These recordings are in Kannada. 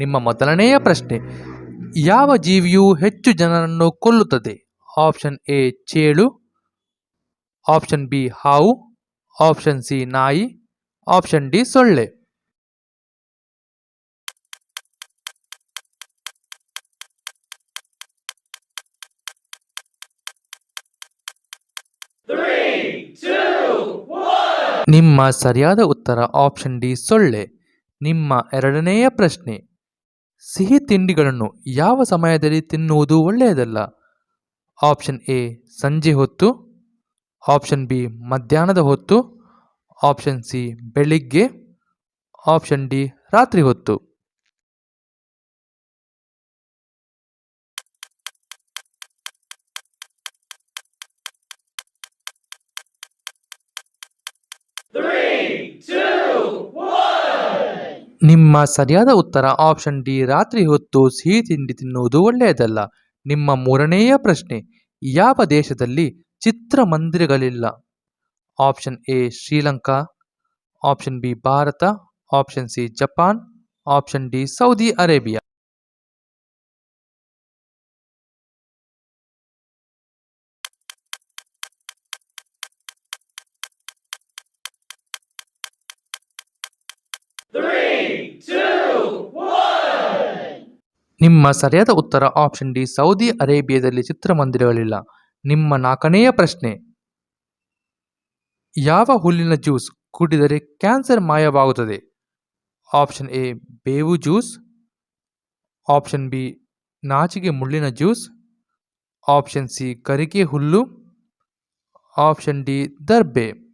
ನಿಮ್ಮ ಮೊದಲನೆಯ ಪ್ರಶ್ನೆ, ಯಾವ ಜೀವಿಯು ಹೆಚ್ಚು ಜನರನ್ನು ಕೊಲ್ಲುತ್ತದೆ? ಆಪ್ಷನ್ ಎ, ಚೇಳು. ಆಪ್ಷನ್ ಬಿ, ಹಾವು. ಆಪ್ಷನ್ ಸಿ, ನಾಯಿ. ಆಪ್ಷನ್ ಡಿ, ಸೊಳ್ಳೆ. ನಿಮ್ಮ ಸರಿಯಾದ ಉತ್ತರ ಆಪ್ಷನ್ ಡಿ, ಸೊಳ್ಳೆ. ನಿಮ್ಮ ಎರಡನೆಯ ಪ್ರಶ್ನೆ ಸಿಹಿ ತಿಂಡಿಗಳನ್ನು ಯಾವ ಸಮಯದಲ್ಲಿ ತಿನ್ನುವುದು ಒಳ್ಳೆಯದಲ್ಲ? ಆಪ್ಷನ್ ಎ, ಸಂಜೆ ಹೊತ್ತು. ಆಪ್ಷನ್ ಬಿ, ಮಧ್ಯಾಹ್ನದ ಹೊತ್ತು. ಆಪ್ಷನ್ ಸಿ, ಬೆಳಿಗ್ಗೆ. ಆಪ್ಷನ್ ಡಿ, ರಾತ್ರಿ ಹೊತ್ತು. ನಿಮ್ಮ ಸರಿಯಾದ ಉತ್ತರ ಆಪ್ಷನ್ ಡಿ ರಾತ್ರಿ ಹೊತ್ತು ಸಿಹಿ ತಿಂಡಿ ತಿನ್ನುವುದು ಒಳ್ಳೆಯದಲ್ಲ. ನಿಮ್ಮ ಮೂರನೆಯ ಪ್ರಶ್ನೆ, ಯಾವ ದೇಶದಲ್ಲಿ ಚಿತ್ರಮಂದಿರಗಳಿಲ್ಲ? Option A Sri Lanka. Option B Bharat. Option C Japan. Option D Saudi Arabia. ನಿಮ್ಮ ಸರಿಯಾದ ಉತ್ತರ ಆಪ್ಷನ್ ಡಿ ಸೌದಿ ಅರೇಬಿಯಾದಲ್ಲಿ ಚಿತ್ರಮಂದಿರಗಳಿಲ್ಲ. ನಿಮ್ಮ ನಾಲ್ಕನೆಯ ಪ್ರಶ್ನೆ. ಯಾವ ಹುಲ್ಲಿನ ಜ್ಯೂಸ್ ಕುಡಿದರೆ ಕ್ಯಾನ್ಸರ್ ಮಾಯವಾಗುತ್ತದೆ? ಆಪ್ಷನ್ ಎ ಬೇವು ಜ್ಯೂಸ್. ಆಪ್ಷನ್ ಬಿ ನಾಚಿಗೆ ಮುಳ್ಳಿನ ಜ್ಯೂಸ್. ಆಪ್ಷನ್ ಸಿ ಕರಿಕೆ ಹುಲ್ಲು. ಆಪ್ಷನ್ ಡಿ ದರ್ಬೆ.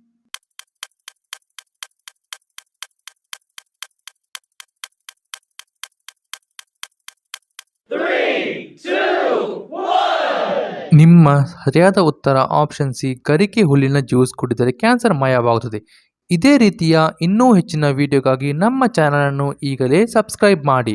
ನಿಮ್ಮ ಸರಿಯಾದ ಉತ್ತರ ಆಪ್ಷನ್ ಸಿ ಕರಿಕೆ ಹುಲ್ಲಿನ ಜ್ಯೂಸ್ ಕುಡಿದರೆ ಕ್ಯಾನ್ಸರ್ ಮಾಯವಾಗುತ್ತದೆ. ಇದೇ ರೀತಿಯ ಇನ್ನೂ ಹೆಚ್ಚಿನ ವಿಡಿಯೋಗಾಗಿ ನಮ್ಮ ಚಾನಲನ್ನು ಈಗಲೇ ಸಬ್ಸ್ಕ್ರೈಬ್ ಮಾಡಿ.